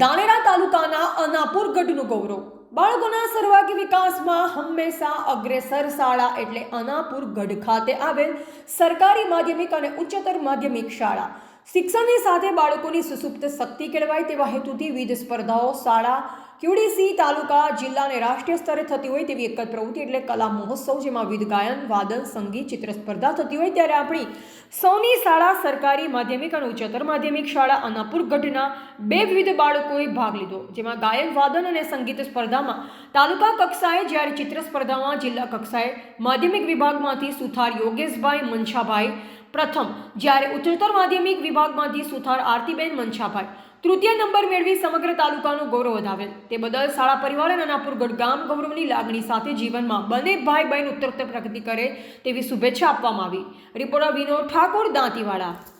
ધાનેરા તાલુકાના અનાપુર ગઢનું ગૌરવ. બાળકોના સર્વાગી વિકાસમાં હંમેશા અગ્રેસર શાળા એટલે અનાપુર ગઢ ખાતે આવેલ સરકારી માધ્યમિક અને ઉચ્ચતર માધ્યમિક શાળા. શિક્ષણની સાથે બાળકોની સુસુપ્ત શક્તિ કેળવાય તેવા હેતુથી વિવિધ સ્પર્ધાઓ શાળા ક્યુડીસી તાલુકા જિલ્લાને રાષ્ટ્રીય સ્તરે થતી હોય તેવી એક જ પ્રવૃત્તિ એટલે કલા મહોત્સવ, જેમાં વિવિધ ગાયન, વાદન, સંગીત, ચિત્ર સ્પર્ધા થતી હોય ત્યારે આપણી સૌની શાળા સરકારી માધ્યમિક અને ઉચ્ચતર માધ્યમિક શાળા અનાપુર ગઢના બે વિવિધ બાળકોએ ભાગ લીધો. જેમાં ગાયન, વાદન અને સંગીત સ્પર્ધામાં તાલુકા કક્ષાએ જ્યારે ચિત્ર સ્પર્ધામાં જિલ્લા કક્ષાએ માધ્યમિક વિભાગમાંથી સુથાર યોગેશભાઈ મનછાભાઈ પ્રથમ, જ્યારે ઉચ્ચતર માધ્યમિક વિભાગમાંથી સુથાર આરતીબેન મનછાભાઈ તૃતીય નંબર મેળવી સમગ્ર તાલુકાનું ગૌરવ વધાવેલ તે બદલ શાળા પરિવાર અને અનાપુરગઢ ગામ ગૌરવની લાગણી સાથે જીવનમાં બંને ભાઈ બહેન ઉત્તરોત્તર પ્રગતિ કરે તેવી શુભેચ્છા આપવામાં આવી. રિપોર્ટર વિનોદ ઠાકોર, દાંતીવાડા.